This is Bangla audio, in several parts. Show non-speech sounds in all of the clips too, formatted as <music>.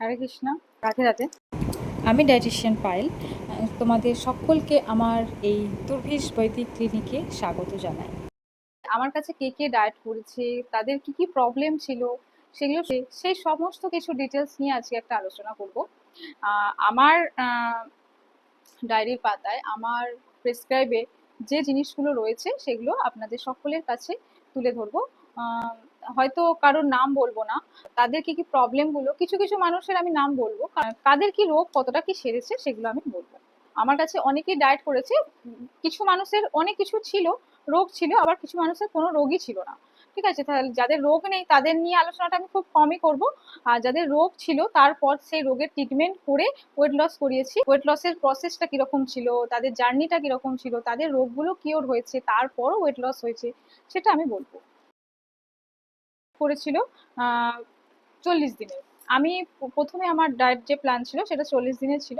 হরে কৃষ্ণ, রাধে রাধে। আমি ডায়েটিশিয়ান পায়েল, তোমাদের সকলকে আমার এই দুর্ভিশ বৈদিক ক্লিনিকে স্বাগত জানাই। আমার কাছে কে কে ডায়েট করেছে, তাদের কি কি প্রবলেম ছিল, সেগুলো সেই সমস্ত কিছু ডিটেলস নিয়ে আজকে একটা আলোচনা করব। আমার ডায়েরির পাতায় আমার প্রেসক্রাইবে যে জিনিসগুলো রয়েছে, সেগুলো আপনাদের সকলের কাছে তুলে ধরবো। হয়তো কারোর নাম বলব না, তাদের কি কি প্রবলেমগুলো কিছু কিছু মানুষের আমি নাম বলব কাদের কি রোগ, কতটা কি সেরেছে, সেগুলো আমি বলব। আমার কাছে অনেকেই ডায়েট করেছে, কিছু মানুষের অনেক কিছু ছিল, রোগ ছিল, আবার কিছু মানুষের কোনো রোগই ছিল না। ঠিক আছে, তাহলে যাদের রোগ নেই, তাদের নিয়ে আলোচনাটা আমি খুব কমই করব। আর যাদের রোগ ছিল, তারপর সেই রোগের ট্রিটমেন্ট করে ওয়েট লস করিয়েছি। ওয়েট লসের প্রসেসটা কীরকম ছিল, তাদের জার্নিটা কীরকম ছিল, তাদের রোগগুলো কিওর হয়েছে, তারপরও ওয়েট লস হয়েছে, সেটা আমি বলব। করেছিল চল্লিশ দিনের আমি প্রথমে আমার ডায়েট যে প্ল্যান ছিল সেটা চল্লিশ দিনের ছিল।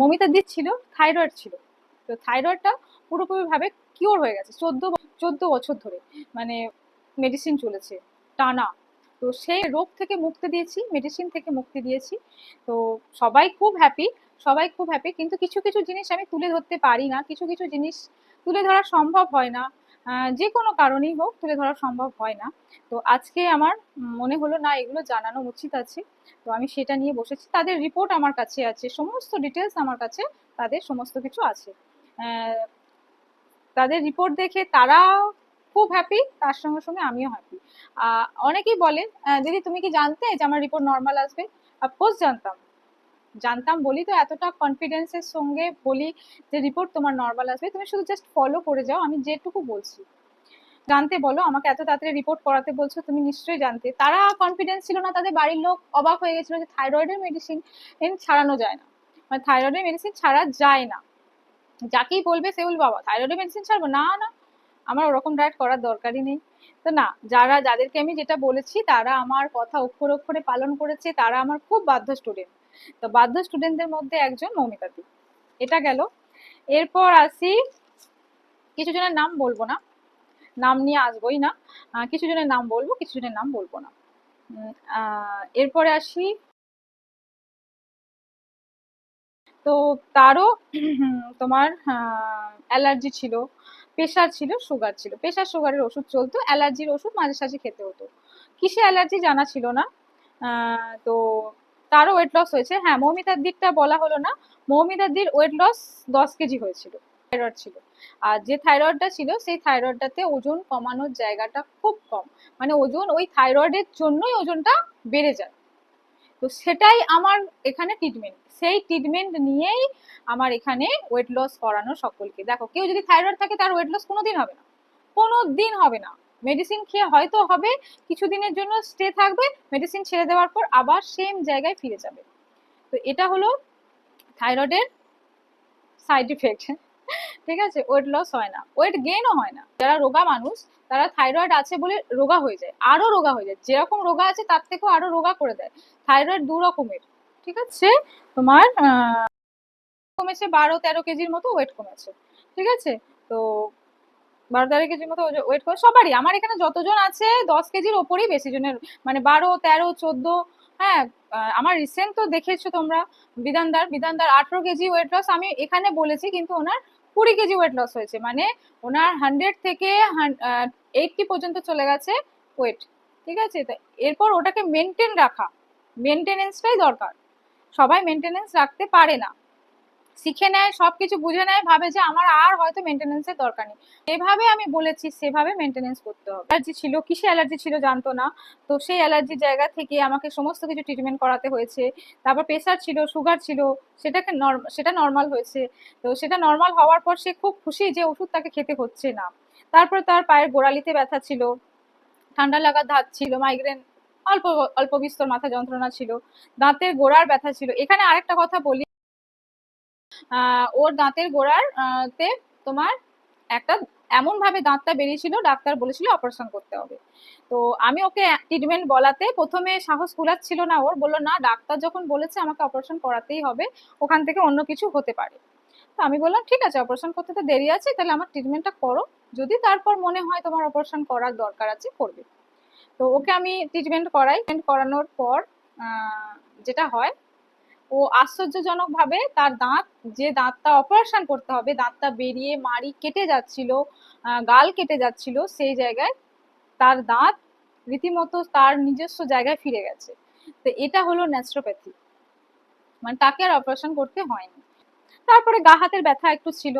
মমিতা দিক ছিল থাইরয়েড ছিল। তো থাইরয়েডটা পুরোপুরিভাবে কিওর হয়ে গেছে। চোদ্দ চোদ্দ বছর ধরে মানে মেডিসিন চলেছে, টানা। তো সেই রোগ থেকে মুক্তি দিয়েছি মেডিসিন থেকে মুক্তি দিয়েছি। তো সবাই খুব হ্যাপি সবাই খুব হ্যাপি কিন্তু কিছু কিছু জিনিস আমি তুলে ধরতে পারি না। কিছু কিছু জিনিস তুলে ধরা সম্ভব হয় না। যে কোনো কারণেই হোক তুলে ধরা সম্ভব হয় না। তো আজকে আমার মনে হলো, না, এগুলো জানানো উচিত আছে। তো আমি সেটা নিয়ে বসেছি। তাদের রিপোর্ট আমার কাছে আছে। সমস্ত ডিটেলস আমার কাছে, তাদের সমস্ত কিছু আছে। তাদের রিপোর্ট দেখে তারা খুব হ্যাপি তার সঙ্গে সঙ্গে আমিও হ্যাপি অনেকেই বলে দিদি, তুমি কি জানতে যে আমার রিপোর্ট নর্মাল আসবে? অফকোর্স জানতাম। জানতাম, বলি তো এতটা কনফিডেন্সের সঙ্গে বলি যে রিপোর্ট তোমার নর্মাল আসবে। তুমি শুধু জাস্ট ফলো করে যাও, আমি যেটুকু বলছি। জানতে বলো, আমাকে এত তাড়াতাড়ি রিপোর্ট করাতে বলছো, তুমি নিশ্চয়ই জানতে। তারা কনফিডেন্স ছিল না, তাদের বাড়ির লোক অবাক হয়ে গেছিল যে থাইরয়েডের মেডিসিন ছাড়ানো যায় না। মানে থাইরয়েডের মেডিসিন ছাড়া যায় না। যাকেই বলবে সে বলবে, বাবা থাইরয়েডের মেডিসিন ছাড়বো? না না, আমার ওরকম ডায়েট করার দরকারই নেই। তো না, যারা, যাদেরকে আমি যেটা বলেছি, তারা আমার কথা অক্ষরে অক্ষরে পালন করেছে, তারা আমার খুব বাধ্য স্টুডেন্ট তো বাধ্য স্টুডেন্টদের মধ্যে একজন মৌমিতা দি এটা গেল। এরপর আসি কিছু জনের নাম বলব না। নাম নিয়ে আসবোই না। কিছু জনের নাম বলব কিছু জনের নাম বলব না। এরপরে আসি। তো তারও, তোমার অ্যালার্জি ছিল, প্রেশার ছিল, সুগার ছিল। প্রেশার, সুগারের ওষুধ চলতো, অ্যালার্জির ওষুধ মাঝে সাঝে খেতে হতো। কিসে অ্যালার্জি জানা ছিল না। তো তারও ওয়েট লস হয়েছে। হ্যাঁ মৌমিতার দিকটা বলা হলো না। মৌমিতার দির ওয়েট লস দশ কেজি হয়েছিল থাইরয়েড ছিল। আর যে থাইরয়েডটা ছিল, সেই থাইরয়েডটাতে ওজন কমানোর জায়গাটা খুব কম। মানে ওজন ওই থাইরয়েডের জন্যই ওজনটা বেড়ে যায়। তো সেটাই আমার এখানে ট্রিটমেন্ট সেই ট্রিটমেন্ট নিয়েই আমার এখানে ওয়েট লস করানো সকলকে। দেখো, কেউ যদি থাইরয়েড থাকে, তার ওয়েট লস কোনোদিন হবে না। কোনো দিন হবে না। মেডিসিন খেয়ে হয়তো হবে, কিছুদিনের জন্য স্টে থাকবে মেডিসিন ছেড়ে দেওয়ার পর আবার সেম জায়গায় ফিরে যাবে। তো এটা হলো থাইরয়েডের সাইড ইফেক্ট ঠিক আছে? ওয়েট লস হয় না। ওয়েট গেইনও হয় না। যারা রোগা মানুষ, তারা থাইরয়েড আছে বলে রোগা হয়ে যায়। আরও রোগা হয়ে যায়। যেরকম রোগা আছে, তার থেকেও আরও রোগা করে দেয়। থাইরয়েড দু রকমের। ঠিক আছে? তোমার কমেছে বারো তেরো কেজির মতো ওয়েট কমেছে। ঠিক আছে? তো বারো তেরো কেজির মতো ওয়েট করে সবারই। আমার এখানে যতজন আছে, দশ কেজির ওপরেই বেশি জনের। মানে বারো, তেরো, চোদ্দ হ্যাঁ আমার রিসেন্ট তো দেখেছ তোমরা, বিধানদার। বিধানদার আঠেরো কেজি ওয়েট লস আমি এখানে বলেছি, কিন্তু ওনার কুড়ি কেজি ওয়েট লস হয়েছে। মানে ওনার হান্ড্রেড থেকে এইটটি পর্যন্ত চলে গেছে ওয়েট ঠিক আছে? তো এরপর ওটাকে মেনটেন রাখা। মেনটেনেন্সটাই দরকার। সবাই মেনটেনেন্স রাখতে পারে না। শিখে নেয়, সবকিছু বুঝে নেয়, ভাবে যে আমার আর হয়তো মেনটেনেন্সের দরকার নেই। এভাবে আমি বলেছি, সেভাবে মেনটেনেন্স করতে হবে। অ্যালার্জি ছিল, কিসে অ্যালার্জি ছিল জানতো না। তো সেই অ্যালার্জির জায়গা থেকে আমাকে সমস্ত কিছু ট্রিটমেন্ট করাতে হয়েছে। তারপর প্রেশার ছিল সুগার ছিল, সেটাকে সেটা নর্মাল হয়েছে। তো সেটা নর্মাল হওয়ার পর সে খুব খুশি যে ওষুধ তাকে খেতে হচ্ছে না। তারপরে তার পায়ের গোড়ালিতে ব্যথা ছিল, ঠান্ডা লাগার ধাত ছিল মাইগ্রেন অল্প অল্প বিস্তর মাথা যন্ত্রণা ছিল, দাঁতের গোড়ার ব্যথা ছিল। এখানে আরেকটা কথা বলি। ওর দাঁতের গোড়ার তে তোমার একটা এমন ভাবে দাঁতটা বেরিয়েছিল, ডাক্তার বলেছিল অপারেশন করতে হবে। তো আমি ওকে ট্রিটমেন্ট বলাতে প্রথমে সাহস কুলাচ্ছিল না ওর, বলল, না, ডাক্তার যখন বলেছে আমাকে অপারেশন করাতেই হবে, ওখান থেকে অন্য কিছু হতে পারে। তো আমি বললাম, ঠিক আছে অপারেশন করতে তো দেরি আছে, তাহলে আমার ট্রিটমেন্টটা করো। যদি তারপর মনে হয় তোমার অপারেশন করার দরকার আছে, করবে। তো ওকে আমি ট্রিটমেন্ট করাই। ট্রিটমেন্ট করানোর পর যেটা হয় ও আশ্চর্যজনক ভাবে তার দাঁত, যে দাঁতটা অপারেশন করতে হবে, দাঁতটা বেরিয়ে মাড়ি কেটে যাচ্ছিল গাল কেটে যাচ্ছিল, সেই জায়গায় তার দাঁত রীতিমতো তার নিজস্ব জায়গায় ফিরে গেছে। তো এটা হলো ন্যাচুরোপ্যাথি মানে তাকে আর অপারেশন করতে হয়নি। তারপরে গা হাতের ব্যথা একটু ছিল।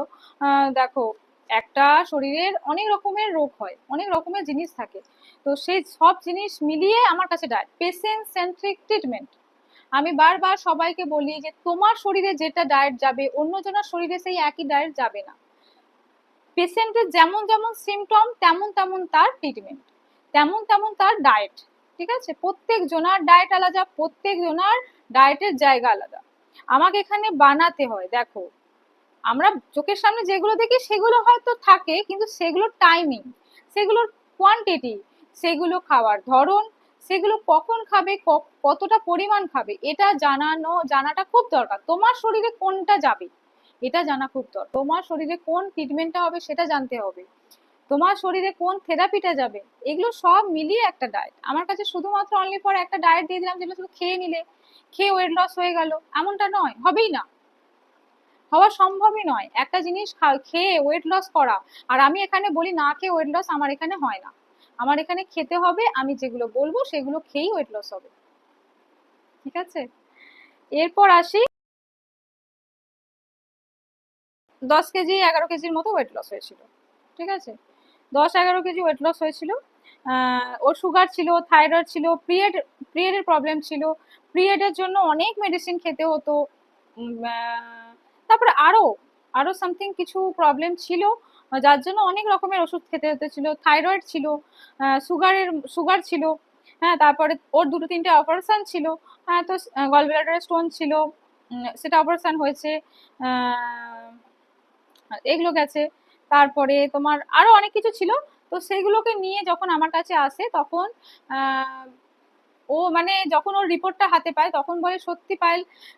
দেখো, একটা শরীরের অনেক রকমের রোগ হয়, অনেক রকমের জিনিস থাকে। তো সেই সব জিনিস মিলিয়ে আমার কাছে ডায়েট পেশেন্ট সেন্ট্রিক ট্রিটমেন্ট আমি বারবার সবাইকে বলি যে, তোমার শরীরে যেটা ডায়েট যাবে, অন্যজনের শরীরে সেই একই ডায়েট যাবে না। পেশেন্টের যেমন যেমন সিমটম তেমন তেমন তার ট্রিটমেন্ট তেমন তেমন তার ডায়েট ঠিক আছে? প্রত্যেক জনার ডায়েট আলাদা প্রত্যেক জনার ডায়েটের জায়গা আলাদা। আমাকে এখানে বানাতে হয়, দেখো, আমরা চোখের সামনে যেগুলো দেখি, সেগুলো হয়তো থাকে, কিন্তু সেগুলোর টাইমিং সেগুলোর কোয়ান্টিটি সেগুলো খাওয়ার ধরন সেগুলো কখন খাবে কতটা পরিমাণ খাবে, এটা জানানো, জানাটা খুব দরকার। তোমার শরীরে কোনটা যাবে, এটা জানা খুব দরকার। তোমার শরীরে কোন ট্রিটমেন্টটা হবে সেটা জানতে হবে। তোমার শরীরে কোন থেরাপিটা যাবে, এগুলো সব মিলিয়ে একটা ডায়েট আমার কাছে শুধুমাত্র অনলি ফর একটা ডায়েট দিয়ে দিলাম যেটা শুধু খেয়ে নিলে, খেয়ে ওয়েট লস হয়ে গেল, এমনটা নয়, হবেই না। হওয়া সম্ভবই নয়, একটা জিনিস খেয়ে ওয়েট লস করা। আর আমি এখানে বলি না খেয়ে ওয়েট লস আমার এখানে হয় না। আমার এখানে খেতে হবে, আমি যেগুলো বলব সেগুলো খেয়েই ওয়েট লস হবে। ঠিক আছে? এরপর আসি। দশ কেজি, এগারো কেজির মতো ওয়েট লস হয়েছিল। ঠিক আছে? দশ, এগারো কেজি ওয়েট লস হয়েছিল। ওর সুগার ছিল থাইরয়েড ছিল পিরিয়ড পিরিয়ডের প্রবলেম ছিল। পিরিয়ডের জন্য অনেক মেডিসিন খেতে হতো। তারপরে আরও আরও সামথিং কিছু প্রবলেম ছিল, যার জন্য অনেক রকমের ওষুধ খেতে হতে ছিল। থাইরয়েড ছিল সুগারের সুগার ছিল হ্যাঁ তারপরে ওর দুটো তিনটে অপারেশন ছিল হ্যাঁ তো গলব্লাডারের স্টোন ছিল সেটা অপারেশন হয়েছে এগুলো গেছে। তারপরে তোমার আরও অনেক কিছু ছিল, তো সেগুলোকে নিয়ে যখন আমার কাছে আসে, তখন ও মানে যখন ওর রিপোর্টটা হাতে পায় তখন বলে সত্যি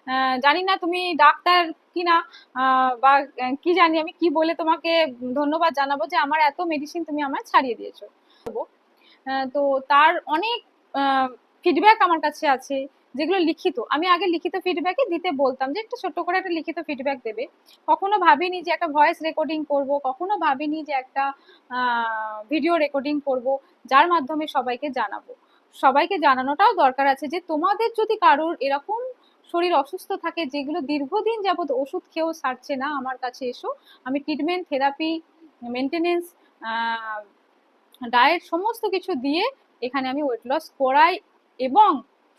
আহ, জানি না তুমি ডাক্তার কিনা বা কি জানি আমি কি বলে তোমাকে ধন্যবাদ জানাব যে আমার এত মেডিসিন তুমি আমায় ছাড়িয়ে দিয়েছ। তো তার অনেক ফিডব্যাক আমার কাছে আছে যেগুলো লিখিত। আমি আগে লিখিত ফিডব্যাকই দিতে বলতাম যে একটু ছোট্ট করে একটা লিখিত ফিডব্যাক দেবে। কখনো ভাবিনি যে একটা ভয়েস রেকর্ডিং করব কখনো ভাবিনি যে একটা ভিডিও রেকর্ডিং করব যার মাধ্যমে সবাইকে জানাব। সবাইকে জানানোটাও দরকার আছে যে তোমাদের যদি কারোর এরকম শরীর অসুস্থ থাকে যেগুলো দীর্ঘদিন যাবত ওষুধ খেয়েও সারছে না আমার কাছে এসো, আমি ট্রিটমেন্ট থেরাপি মেনটেনেন্স ডায়েট সমস্ত কিছু দিয়ে এখানে আমি ওয়েট লস করাই এবং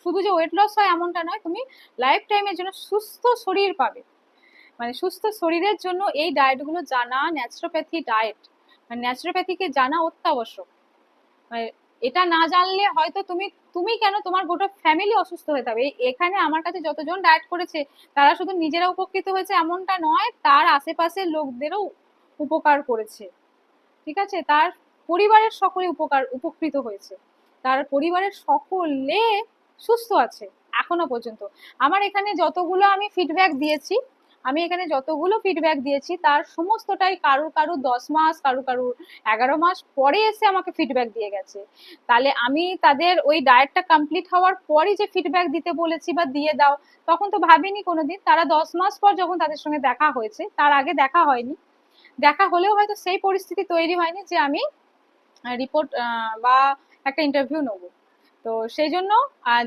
শুধু যে ওয়েট লস হয় এমনটা নয়, তুমি লাইফ টাইমের জন্য সুস্থ শরীর পাবে। মানে সুস্থ শরীরের জন্য এই ডায়েটগুলো জানা ন্যাচুরোপ্যাথি ডায়েট মানে ন্যাচুরোপ্যাথিকে জানা অত্যাবশ্যক। মানে এটা না জানলে হয়তো তুমি তুমি কেন তোমার গোটা ফ্যামিলি অসুস্থ হয়ে যাবে? এখানে আমার কাছে যতজন ডায়েট করেছে, তারা শুধু নিজেরা উপকৃত হয়েছে এমনটা নয়, তার আশেপাশের লোকদেরও উপকার করেছে। ঠিক আছে? তার পরিবারের সকলে উপকার, উপকৃত হয়েছে। তার পরিবারের সকলে সুস্থ আছে, এখনও পর্যন্ত। আমার এখানে যতগুলো আমি ফিডব্যাক দিয়েছি আমি এখানে যতগুলো ফিডব্যাক দিয়েছি, তার সমস্তটাই কারুর কারুর দশ মাস, কারুর কারুর এগারো মাস পরে এসে আমাকে ফিডব্যাক দিয়ে গেছে। তাহলে আমি তাদের ওই ডায়েটটা কমপ্লিট হওয়ার পরই যে ফিডব্যাক দিতে বলেছি বা দিয়ে দাও, তখন তো ভাবিনি কোনোদিন। তারা দশ মাস পর যখন তাদের সঙ্গে দেখা হয়েছে, তার আগে দেখা হয়নি। দেখা হলেও হয়তো সেই পরিস্থিতি তৈরি হয়নি যে আমি রিপোর্ট বা একটা ইন্টারভিউ নেব। তো সেই জন্য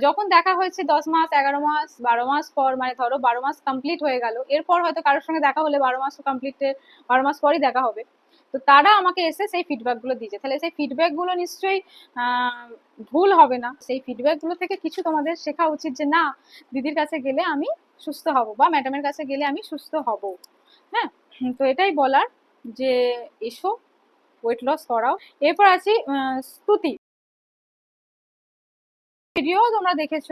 যখন দেখা হয়েছে দশ মাস, এগারো মাস, বারো মাস পর মানে ধরো বারো মাস কমপ্লিট হয়ে গেল, এরপর হয়তো কারোর সঙ্গে দেখা হলে বারো মাস কমপ্লিটের বারো মাস পরই দেখা হবে। তো তারা আমাকে এসে সেই ফিডব্যাকগুলো দিয়েছে। তাহলে সেই ফিডব্যাকগুলো নিশ্চয়ই ভুল হবে না। সেই ফিডব্যাকগুলো থেকে কিছু তোমাদের শেখা উচিত যে, না, দিদির কাছে গেলে আমি সুস্থ হব বা ম্যাডামের কাছে গেলে আমি সুস্থ হব। হ্যাঁ? তো এটাই বলার যে, এসো ওয়েট লস করাও। এরপর আছি স্তুতি। ভিডিও তোমরা দেখেছ,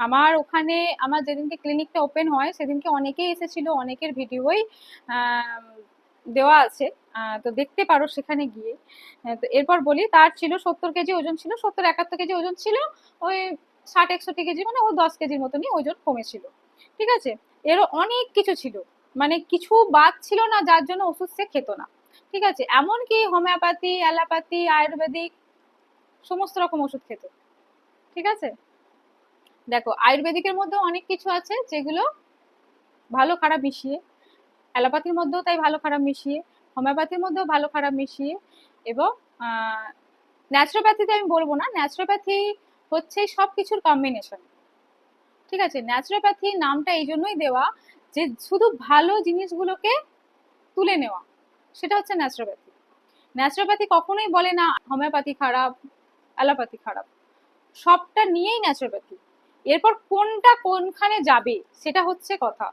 আমার ওখানে, আমার যেদিনকে ক্লিনিকটা ওপেন হয়, সেদিনকে অনেকেই এসেছিল, অনেকের ভিডিওই দেওয়া আছে তো দেখতে পারো সেখানে গিয়ে। তো এরপর বলি, তার ছিল সত্তর কেজি ওজন ছিল, সত্তর একাত্তর কেজি ওজন ছিল, ওই ষাট, একষট্টি কেজি মানে ও দশ কেজির মতনই ওজন কমেছিল। ঠিক আছে? এরও অনেক কিছু ছিল মানে কিছু বাদ ছিল না, যার জন্য ওষুধ সে খেত না। ঠিক আছে? এমনকি হোমিওপ্যাথি, অ্যালোপ্যাথি, আয়ুর্বেদিক, সমস্ত রকম ওষুধ খেত। ঠিক আছে? দেখো, আয়ুর্বেদিকের মধ্যেও অনেক কিছু আছে যেগুলো ভালো খারাপ মিশিয়ে, অ্যালোপ্যাথির মধ্যেও তাই ভালো খারাপ মিশিয়ে, হোমিওপ্যাথির মধ্যেও ভালো খারাপ মিশিয়ে এবং ন্যাচুরোপ্যাথিতে আমি বলব না ন্যাচুরোপ্যাথি হচ্ছে সব কিছুর কম্বিনেশন ঠিক আছে? ন্যাচুরোপ্যাথি নামটা এই জন্যই দেওয়া যে শুধু ভালো জিনিসগুলোকে তুলে নেওয়া, সেটা হচ্ছে ন্যাচুরোপ্যাথি ন্যাচুরোপ্যাথি কখনোই বলে না, হোমিওপ্যাথি খারাপ, অ্যালোপ্যাথি খারাপ। সবটা নিয়েই ন্যাচুরোপ্যাথি এরপর কোনটা কোনখানে যাবে, সেটা হচ্ছে কথা।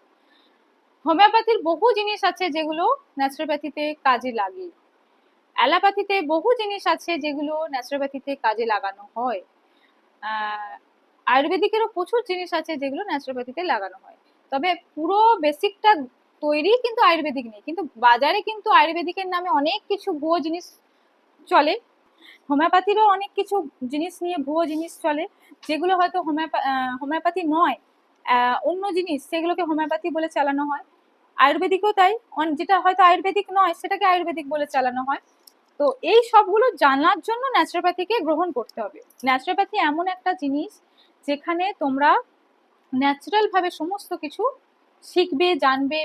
হোমিওপ্যাথির বহু জিনিস আছে যেগুলো ন্যাচুরোপ্যাথিতে কাজে লাগে। অ্যালোপ্যাথিতে বহু জিনিস আছে যেগুলো ন্যাচুরোপ্যাথিতে কাজে লাগানো হয়। আয়ুর্বেদিকেরও প্রচুর জিনিস আছে যেগুলো ন্যাচুরোপ্যাথিতে লাগানো হয়। তবে পুরো বেসিকটা তৈরি কিন্তু আয়ুর্বেদিক নেই। কিন্তু বাজারে কিন্তু আয়ুর্বেদিকের নামে অনেক কিছু ভুয়ো জিনিস চলে। হোমিওপ্যাথিরও অনেক কিছু জিনিস নিয়ে ভুয়ো জিনিস চলে, যেগুলো হয়তো হোমিওপ্যা হোমিওপ্যাথি নয় অন্য জিনিস সেগুলোকে হোমিওপ্যাথি বলে চালানো হয়। আয়ুর্বেদিকও তাই যেটা হয়তো আয়ুর্বেদিক নয়, সেটাকে আয়ুর্বেদিক বলে চালানো হয়। তো এই সবগুলো জানার জন্য ন্যাচুরোপ্যাথিকে গ্রহণ করতে হবে। ন্যাচুরোপ্যাথি এমন একটা জিনিস যেখানে তোমরা ন্যাচারাল ভাবে সমস্ত কিছু শিখবে, জানবে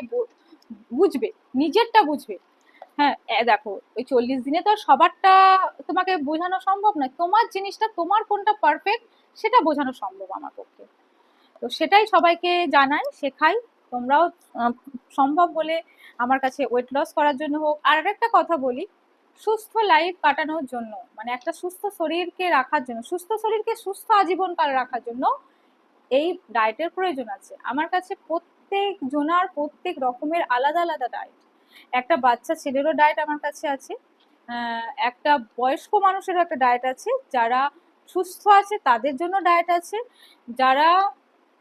বুঝবে, নিজেরটা বুঝবে। হ্যাঁ দেখো, ওই চল্লিশ দিনে তো সবারটা তোমাকে বোঝানো সম্ভব নয়। তোমার জিনিসটা, তোমার কোনটা পারফেক্ট সেটা বোঝানো সম্ভব আমার পক্ষে। তো সেটাই সবাইকে জানাই, শেখাই। তোমরাও সম্ভব হলে আমার কাছে ওয়েট লস করার জন্য হোক। আর একটা কথা বলি, সুস্থ লাইফ কাটানোর জন্য মানে একটা সুস্থ শরীরকে রাখার জন্য, সুস্থ শরীরকে সুস্থ আজীবন কাল রাখার জন্য এই ডায়েটের প্রয়োজন আছে। আমার কাছে প্রত্যেক জনার প্রত্যেক রকমের আলাদা আলাদা ডায়েট একটা বাচ্চা ছেলেরও ডায়েট আমার কাছে আছে একটা বয়স্ক মানুষেরও একটা ডায়েট আছে যারা সুস্থ আছে তাদের জন্য ডায়েট আছে যারা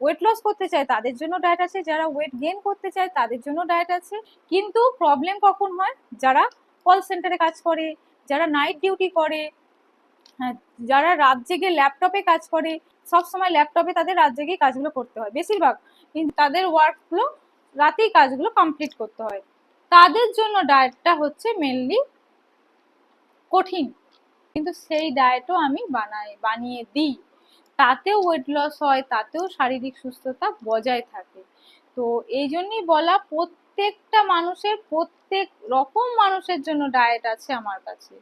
ওয়েট লস করতে চায় তাদের জন্য ডায়েট আছে যারা ওয়েট গেইন করতে চায় তাদের জন্য ডায়েট আছে কিন্তু প্রবলেম কখন হয়? যারা কল সেন্টারে কাজ করে যারা নাইট ডিউটি করে হ্যাঁ, যারা রাত জেগে ল্যাপটপে কাজ করে সব সময় ল্যাপটপে তাদের রাত জেগে কাজগুলো করতে হয় বেশিরভাগ। কিন্তু তাদের ওয়ার্কগুলো রাতেই কাজগুলো কমপ্লিট করতে হয়। তাদের জন্য ডায়েটটা হচ্ছে মেনলি কঠিন। কিন্তু সেই ডায়েটও আমি বানাই বানিয়ে দিই। তাতেও ওয়েট লস হয় তাতেও শারীরিক সুস্থতা বজায় থাকে। তো এই জন্যই বলা প্রত্যেকটা মানুষের প্রত্যেক রকম মানুষের জন্য ডায়েট আছে আমার কাছে।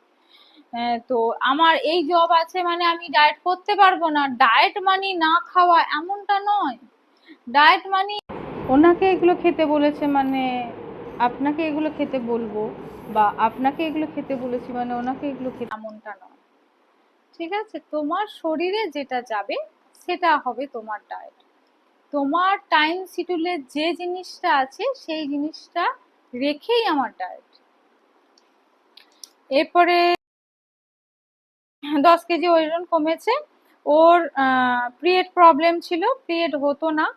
আহ, তো আমার এই জব আছে মানে আমি ডায়েট করতে পারব না। ডায়েট মানে না খাওয়া এমনটা নয়। ডায়েট মানে ওনাকে এগুলো খেতে বলেছে মানে আপনাকে এগুলো খেতে বলব বা আপনাকে এগুলো খেতে বলেছি মানে ওনাকে এগুলো খেতে এমনটা নয়। ঠিক আছে? তোমার শরীরে যেটা যাবে, সেটা হবে তোমার ডায়েট তোমার টাইম শিডিউলে যে জিনিসটা আছে, সেই জিনিসটা রেখেই আমার ডায়েট এরপরে দশ কেজি ওজন কমেছে। ওর পিরিয়ড প্রবলেম ছিল পিরিয়ড হতো না।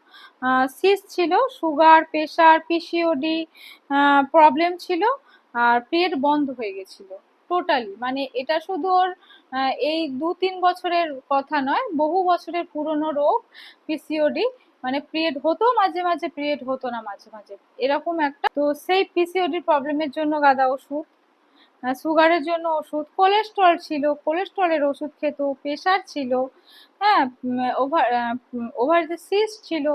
সিস ছিল সুগার প্রেশার পিসিওডি প্রবলেম ছিল, আর পিরিয়ড বন্ধ হয়ে গেছিল টোটালি মানে এটা শুধু ওর এই দু তিন বছরের কথা নয়, বহু বছরের পুরনো রোগ পিসিওডি মানে পিরিয়ড হতো, মাঝে মাঝে পিরিয়ড হতো না, মাঝে মাঝে। এরকম একটা, তো সেই পিসিওডি প্রবলেমের জন্য গাদা ওষুধ সুগারের জন্য ওষুধ কোলেস্ট্রল ছিল কোলেস্ট্রলের ওষুধ খেত প্রেশার ছিল হ্যাঁ ওভার ওভার সিস্ট ছিল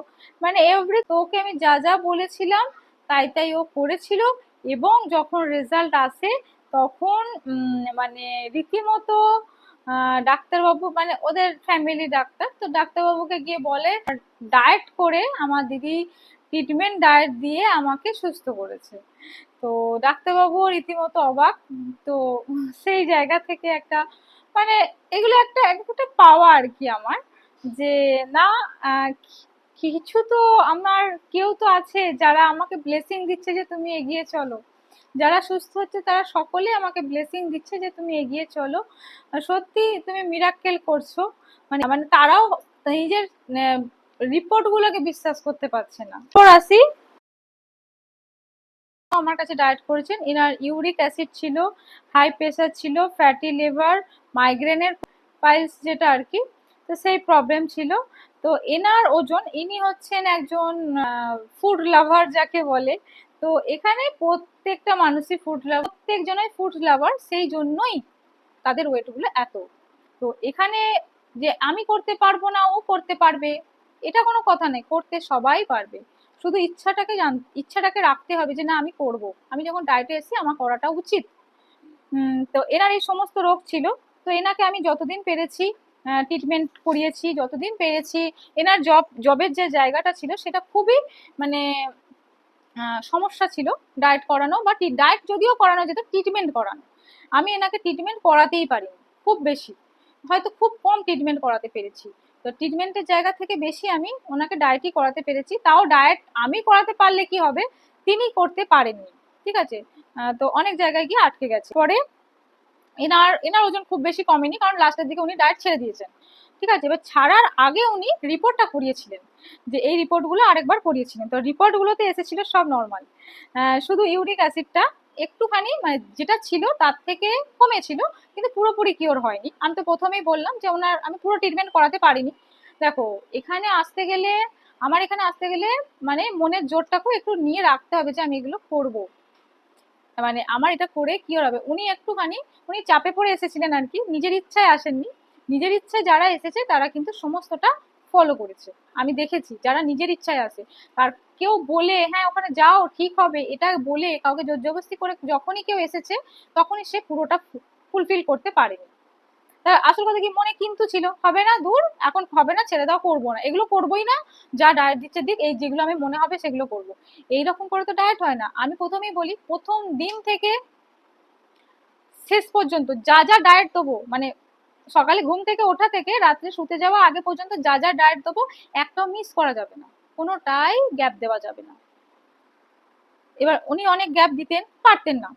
মানে এভরি তোকে আমি যা যা বলেছিলাম, তাই তাই ও করেছিল এবং যখন রেজাল্ট আসে, তখন মানে রীতিমতো ডাক্তারবাবু মানে ওদের ফ্যামিলি ডাক্তার, তো ডাক্তারবাবুকে গিয়ে বলে ডায়েট করে আমার দিদি ট্রিটমেন্ট ডায়েট দিয়ে আমাকে সুস্থ করেছে। তো ডাক্তারবাবুও রীতিমতো অবাক। তো সেই জায়গা থেকে একটা মানে এগুলো একটা একটা পাওয়া আর কি আমার যে না কিছু তো আমার কেউ তো আছে যারা আমাকে ব্লেসিং দিচ্ছে যে তুমি এগিয়ে চলো। যারা সুস্থ হচ্ছে তারা সকলে আমাকে ব্লেসিং দিচ্ছে যে তুমি এগিয়ে চলো। সত্যি তুমি মিরাক্কেল করছ। মানে মানে তারাও নিজের রিপোর্ট গুলোকে বিশ্বাস করতে পারছে না। এরপর আসি আমার কাছে ডায়েট করেছেন, এনার ইউরিক অ্যাসিড ছিল হাই প্রেশার ছিল ফ্যাটি লিভার মাইগ্রেনের পাইলস যেটা আর কি, তো সেই প্রবলেম ছিল। তো এনার ওজন, ইনি হচ্ছেন একজন ফুড লাভার যাকে বলে, তো এখানে প্রত্যেকটা মানুষই ফুড লাভার প্রত্যেকজনই ফুড লাভার সেই জন্যই তাদের ওয়েটগুলো এত। তো এখানে যে আমি করতে পারব না, ও করতে পারবে, এটা কোনো কথা নেই, করতে সবাই পারবে। শুধু ইচ্ছাটাকে জান, ইচ্ছাটাকে রাখতে হবে যে না, আমি করব। আমি যখন ডায়েটে এসেছি, আমার করাটা উচিত। তো এনার এই সমস্ত রোগ ছিল। তো এনাকে আমি যতদিন পেরেছি ট্রিটমেন্ট করিয়েছি, যতদিন পেরেছি, এনার জব জবের যে জায়গাটা ছিল, সেটা খুবই মানে সমস্যা ছিল ডায়েট করানো বা ডায়েট যদিও করানো যেত ট্রিটমেন্ট করানো। আমি এনাকে ট্রিটমেন্ট করাতেই পারিনি, খুব বেশি। হয়তো খুব কম ট্রিটমেন্ট করাতে পেরেছি। তো ট্রিটমেন্টের জায়গা থেকে বেশি আমি ওনাকে ডায়েটই করাতে পেরেছি। তাও ডায়েট আমি করাতে পারলে কি হবে? তিনি করতে পারেননি। ঠিক আছে? তো অনেক জায়গায় গিয়ে আটকে গেছে। পরে এনার এনার ওজন খুব বেশি কমেনি কারণ লাস্টের দিকে উনি ডায়েট ছেড়ে দিয়েছেন। ঠিক আছে? এবার ছাড়ার আগে উনি রিপোর্টটা করিয়েছিলেন যে এই রিপোর্টগুলো আরেকবার করিয়েছিলেন। তো রিপোর্টগুলোতে এসেছিল সব নর্মাল শুধু ইউরিক অ্যাসিডটা একটুখানি মানে যেটা ছিল তার থেকে কমেছিল, কিন্তু পুরোপুরি কিওর হয়নি। আমি তো প্রথমেই বললাম যে ওনার, আমি পুরো ট্রিটমেন্ট করাতে পারিনি। দেখো, এখানে আসতে গেলে, আমার এখানে আসতে গেলে মানে মনের জোরটাকেও একটু নিয়ে রাখতে হবে যে আমি এগুলো করব। মানে আমার এটা করে কি হবে। উনি একটুখানি, উনি চাপে পড়ে এসেছিলেন আর কি, নিজের ইচ্ছায় আসেননি। নিজের ইচ্ছায় যারা এসেছে, তারা কিন্তু সমস্তটা ফলো করেছে। আমি দেখেছি, যারা নিজের ইচ্ছায় আসে আর কেউ বলে হ্যাঁ ওখানে যাও, ঠিক হবে। এটা বলে কাউকে জোর জবরদস্তি করে যখনই কেউ এসেছে, তখনই সে পুরোটা ফুলফিল করতে পারেনি। আসল কথা কি মনে কিন্তু ছিল? হবে না, দূর, এখন হবে না, ছেড়ে দাও, করব না। এগুলো করবোই না, যা ডায়েট দিচ্ছে দিক, এই যেগুলো আমি মনে হবে সেগুলো করব। এইরকম করে তো ডায়েট হয় না। আমি প্রথমেই বলি, প্রথম দিন থেকে শেষ পর্যন্ত যা যা ডায়েট দেবো মানে সকালে ঘুম থেকে ওঠা থেকে রাত্রে শুতে যাওয়া আগে পর্যন্ত যা যা ডায়েট দেবো, একটাও মিস করা যাবে না। কোনোটাই গ্যাপ দেওয়া যাবে না। এবার উনি অনেক গ্যাপ দিতেন, পারতেন না।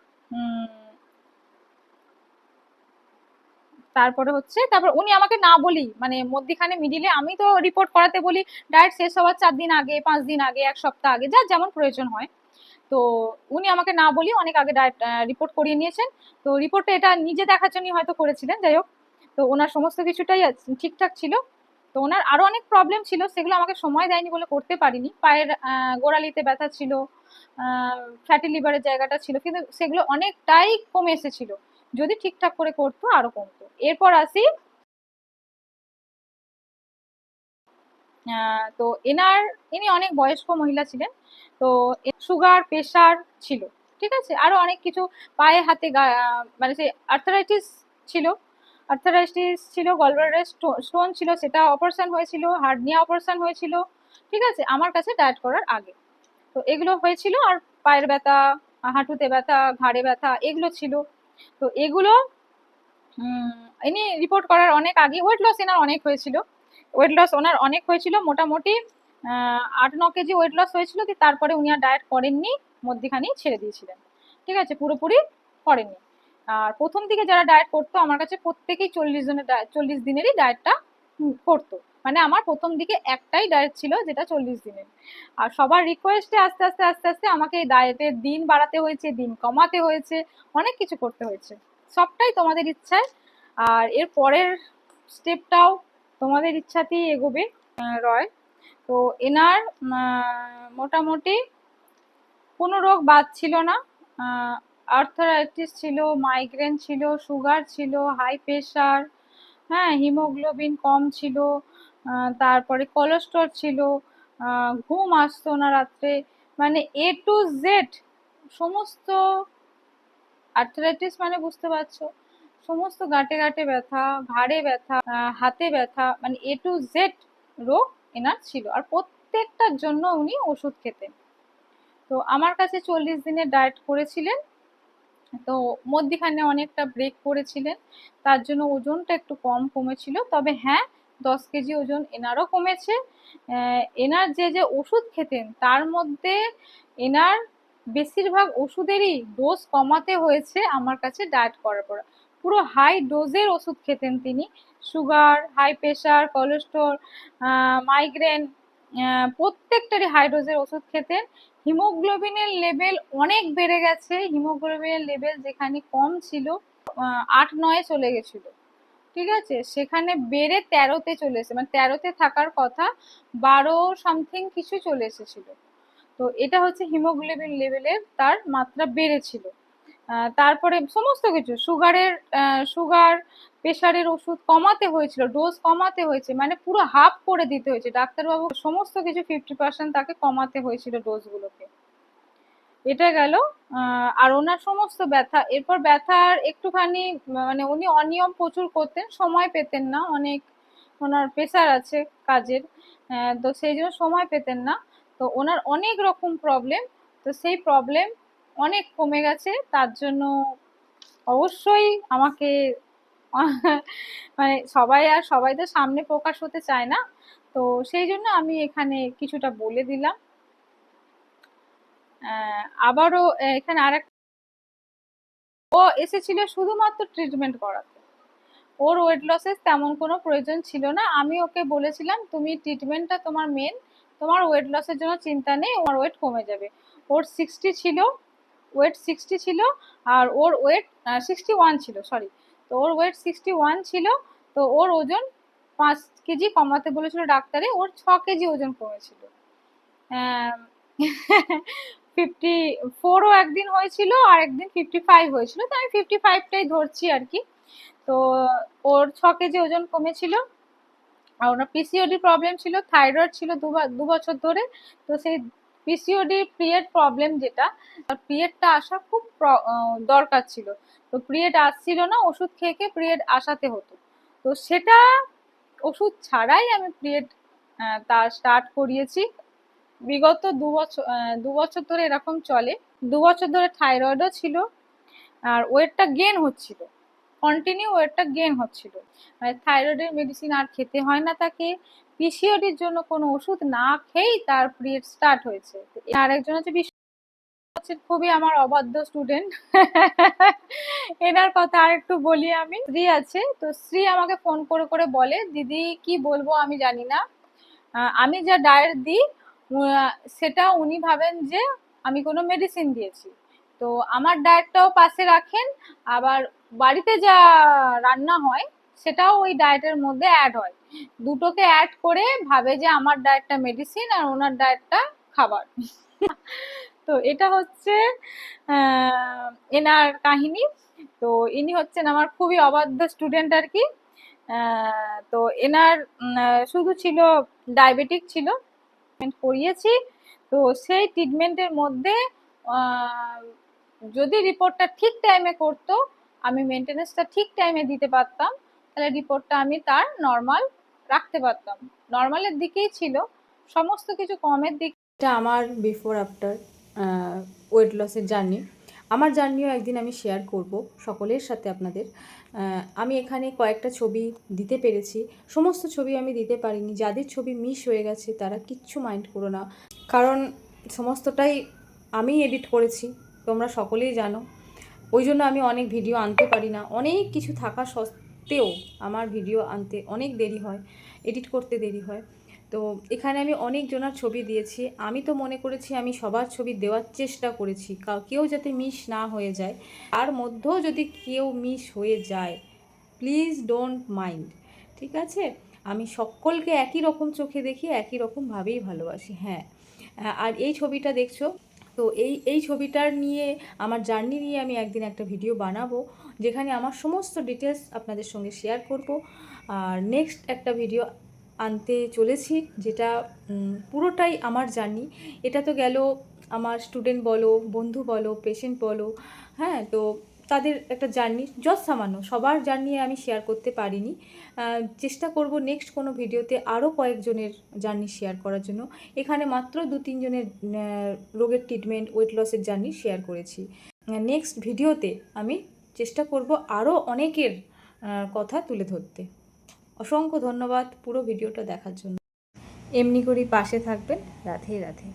তারপরে হচ্ছে, তারপর উনি আমাকে না বলি মানে মধ্যিখানে মিডিলে আমি তো রিপোর্ট করাতে বলি ডায়েট শেষ হওয়ার চার দিন আগে, পাঁচ দিন আগে, এক সপ্তাহ আগে, যার যেমন প্রয়োজন হয়। তো উনি আমাকে না বলি অনেক আগে ডায়েট রিপোর্ট করিয়ে নিয়েছেন। তো রিপোর্টে এটা নিজে দেখার জন্যই হয়তো করেছিলেন, যাই হোক। তো ওনার সমস্ত কিছুটাই ঠিকঠাক ছিল। তো ওনার আরও অনেক প্রবলেম ছিল, সেগুলো আমাকে সময় দেয়নি বলে করতে পারিনি। পায়ের গোড়ালিতে ব্যথা ছিল ফ্যাটি লিভারের জায়গাটা ছিল, কিন্তু সেগুলো অনেকটাই কমে এসেছিল। যদি ঠিকঠাক করে করতো, আরও কমতো। এরপর আসি তো এনার, ইনি অনেক বয়স্ক মহিলা ছিলেন, তো সুগার প্রেশার ছিল, ঠিক আছে? আরও অনেক কিছু পায়ে, হাতে মানে সে আর্থারাইটিস ছিল আর্থারাইটিস ছিল গলব্লাডারে স্টোন ছিল, সেটা অপারেশন হয়েছিল হার্নিয়া অপারেশন হয়েছিল, ঠিক আছে? আমার কাছে ডায়েট করার আগে। তো এগুলো হয়েছিল আর পায়ের ব্যথা, হাঁটুতে ব্যথা, ঘাড়ে ব্যথা, এগুলো ছিল। তো এগুলো ইনি রিপোর্ট করার অনেক আগে ওয়েট লস এনার অনেক হয়েছিল। ওয়েট লস ওনার অনেক হয়েছিল, মোটামুটি আট, ন কেজি ওয়েট লস হয়েছিল তারপরে উনি আর ডায়েট করেননি, মধ্যিখানেই ছেড়ে দিয়েছিলেন। ঠিক আছে? পুরোপুরি করেননি। আর প্রথম দিকে যারা ডায়েট করতো, আমার কাছে প্রত্যেকেই চল্লিশ দিনের চল্লিশ দিনেরই ডায়েটটা করতো। মানে আমার প্রথম দিকে একটাই ডায়েট ছিল যেটা চল্লিশ দিনের। আর সবার রিকোয়েস্টে আস্তে আস্তে আস্তে আস্তে আমাকে ডায়েটের দিন বাড়াতে হয়েছে, দিন কমাতে হয়েছে, অনেক কিছু করতে হয়েছে। সবটাই তোমাদের ইচ্ছায়। আর এর পরের স্টেপটাও তোমাদের ইচ্ছাতেই এগোবে রয়। তো এনার মোটামুটি কোনো রোগ বাদ ছিল না। আর্থারাইটিস ছিল মাইগ্রেন ছিল সুগার ছিল হাই প্রেশার হ্যাঁ হিমোগ্লোবিন কম ছিল তারপরে কোলেস্ট্রল ছিল ঘুম আসতো না রাত্রে। মানে এ টু জেড সমস্ত আর্থারাইটিস মানে বুঝতে পারছ? সমস্ত গাঁটে গাঁটে ব্যথা, ঘাড়ে ব্যথা হাতে ব্যথা মানে এ টু জেড রোগ এনার ছিল। আর প্রত্যেকটার জন্য উনি ওষুধ খেতেন। তো আমার কাছে চল্লিশ দিনের ডায়েট করেছিলেন। তো মধ্যিখানে অনেকটা ব্রেক করেছিলেন, তার জন্য ওজনটা একটু কম কমেছিল। তবে হ্যাঁ দশ কেজি ওজন এনারও কমেছে। এনার যে যে ওষুধ খেতেন, তার মধ্যে এনার বেশিরভাগ ওষুধেরই ডোজ কমাতে হয়েছে আমার কাছে ডায়েট করার পর। পুরো হাই ডোজের ওষুধ খেতেন তিনি। Sugar high pressure cholesterol migraine প্রত্যেকটারই high ডোজের ওষুধ খেতেন হিমোগ্লোবিনের লেভেল অনেক বেড়ে গেছে। হিমোগ্লোবিনের লেভেল যেখানে কম ছিল আট নয়ে চলে গেছিল। ঠিক আছে? সেখানে বেড়ে তেরোতে চলে এসে মানে তেরোতে থাকার কথা বারো সামথিং কিছু চলে এসেছিল। তো এটা হচ্ছে হিমোগ্লোবিন লেভেলের তার মাত্রা বেড়েছিল। তারপরে সমস্ত কিছু, সুগারের সুগার প্রেশারের ওষুধ কমাতে হয়েছিল, ডোজ কমাতে হয়েছে মানে পুরো হাফ করে দিতে হয়েছে। ডাক্তারবাবু সমস্ত কিছু ফিফটি পার্সেন্ট তাকে কমাতে হয়েছিল ডোজগুলোকে। এটা গেল আর ওনার সমস্ত ব্যথা, এরপর ব্যথার একটুখানি মানে উনি অনিয়ম প্রচুর করতেন, সময় পেতেন না, অনেক ওনার প্রেশার আছে কাজের তো সেই জন্য সময় পেতেন না। তো ওনার অনেক রকম প্রবলেম তো সেই প্রবলেম অনেক কমে গেছে, তার জন্য অবশ্যই আমাকে <laughs> মানে সবাই আর সবাই তো সামনে প্রকাশ হতে চায় না। তো সেই জন্য আমি এখানে কিছুটা বলে দিলাম। আবারও এখানে আরেক ও এসেছিল শুধুমাত্র ট্রিটমেন্ট করাতে। ওর ওয়েট লসের তেমন কোনো প্রয়োজন ছিল না। আমি ওকে বলেছিলাম, তুমি ট্রিটমেন্টটা তোমার মেন তোমার ওয়েট লসের জন্য চিন্তা নেই ওর ওয়েট কমে যাবে। ওর সিক্সটি ছিল ওয়েট সিক্সটি ছিল আর ওর ওয়েট সিক্সটি ওয়ান ছিল সরি তো ওর ওয়েট সিক্সটি ওয়ান ছিল, তো ওর ওজন পাঁচ কেজি কমাতে বলেছিল ডাক্তারে, ওর ছ কেজি ওজন কমেছিল। ফিফটি ফোরও <laughs> একদিন হয়েছিল, আর একদিন ফিফটি ফাইভ হয়েছিল, তো আমি ফিফটি ফাইভটাই ধরছি আর কি। তো ওর ছ কেজি ওজন কমেছিল, আর ওনার পিসিওডি প্রবলেম ছিল থাইরয়েড ছিল দু দু বছর ধরে, তো সেই পিসিওডি পিরিয়ড প্রবলেম যেটা পিরিয়ডটা আসা খুব দরকার ছিল। তো পিরিয়ড আসছিল না, ওষুধ খেয়ে খেয়ে পিরিয়ড আসাতে হতো। তো সেটা ওষুধ ছাড়াই আমি পিরিয়ড তা স্টার্ট করিয়েছি। বিগত দু বছর দু বছর ধরে এরকম চলে। দু বছর ধরে থাইরয়েডও ছিল, আর ওয়েটটা গেন হচ্ছিল। কন্টিনিউ ওয়েটটা গেন হচ্ছিল। মানে থাইরয়েডের মেডিসিন আর খেতে হয় না তাকে। পিসিওডির জন্য কোনো ওষুধ না খেয়েই তার পিরিয়ড স্টার্ট হয়েছে। আর একজন হচ্ছে হচ্ছে খুবই আমার অবাধ্য স্টুডেন্ট এনার কথা আর একটু বলি আমি। শ্রী আছে, তো শ্রী আমাকে ফোন করে করে বলে, দিদি, কি বলব আমি জানি না। আমি যা ডায়েট দিই সেটা উনি ভাবেন যে আমি কোনো মেডিসিন দিয়েছি। তো আমার ডায়েটটাও পাশে রাখেন, আবার বাড়িতে যা রান্না হয়, সেটাও ওই ডায়েটের মধ্যে অ্যাড হয়। দুটোকে অ্যাড করে ভাবে যে আমার ডায়েটটা মেডিসিন আর ওনার ডায়েটটা খাবার। তো এটা হচ্ছে এনার কাহিনী। তো ইনি হচ্ছেন আমার খুবই অবাধ্য স্টুডেন্ট আর কি। তো এনার শুধু ছিল ডায়াবেটিক ছিল। করিয়েছি। তো সেই ট্রিটমেন্টের মধ্যে যদি রিপোর্টটা ঠিক টাইমে করতো আমি মেনটেনেন্সটা ঠিক টাইমে দিতে পারতাম, তাহলে রিপোর্টটা আমি তার নর্মাল রাখতে পারতাম। নর্মালের দিকেই ছিল। সমস্ত কিছু কমের দিক এটা আমার বিফোর আফটার ওয়েট লসের জার্নি আমার জার্নিও একদিন আমি শেয়ার করব সকলের সাথে আপনাদের। আমি এখানে কয়েকটা ছবি দিতে পেরেছি। সমস্ত ছবি আমি দিতে পারিনি। যাদের ছবি মিস হয়ে গেছে, তারা কিচ্ছু মাইন্ড করো না। কারণ সমস্তটাই আমি এডিট করেছি। তোমরা সকলেই জানো। ওই জন্য আমি অনেক ভিডিও আনতে পারি না। অনেক কিছু থাকা সত্ত্বেও আমার ভিডিও আনতে অনেক দেরি হয়, এডিট করতে দেরি হয়। তো এখানে আমি অনেক জনার ছবি দিয়েছি। আমি তো মনে করেছি আমি সবার ছবি দেওয়ার চেষ্টা করেছি কেউ যাতে মিস না হয়ে যায়। তার মধ্যেও যদি কেউ মিস হয়ে যায়, প্লিজ ডোন্ট মাইন্ড, ঠিক আছে? আমি সকলকে একই রকম চোখে দেখি, একই রকমভাবেই ভালোবাসি হ্যাঁ। আর এই ছবিটা দেখছ তো এই এই ছবিটার নিয়ে, আমার জার্নি নিয়ে আমি একদিন একটা ভিডিও বানাবো, যেখানে আমার সমস্ত ডিটেলস আপনাদের সঙ্গে শেয়ার করব। আর নেক্সট একটা ভিডিও আনতে চলেছি, যেটা পুরোটাই আমার জার্নি। এটা তো গেল আমার স্টুডেন্ট বলো, বন্ধু বলো পেশেন্ট বলো হ্যাঁ তো তাদের একটা জার্নি যত সামান্য, সবার জার্নি আমি শেয়ার করতে পারিনি। চেষ্টা করব নেক্সট কোনো ভিডিওতে আরও কয়েকজনের জার্নি শেয়ার করার জন্য। এখানে মাত্র দু তিনজনের রোগের ট্রিটমেন্ট ওয়েট লসের জার্নি শেয়ার করেছি। নেক্সট ভিডিওতে আমি চেষ্টা করব আরও অনেকের কথা তুলে ধরতে। অসংখ্য ধন্যবাদ পুরো ভিডিওটা দেখার জন্য। এমনি করেই পাশে থাকবেন। রাধে রাধে।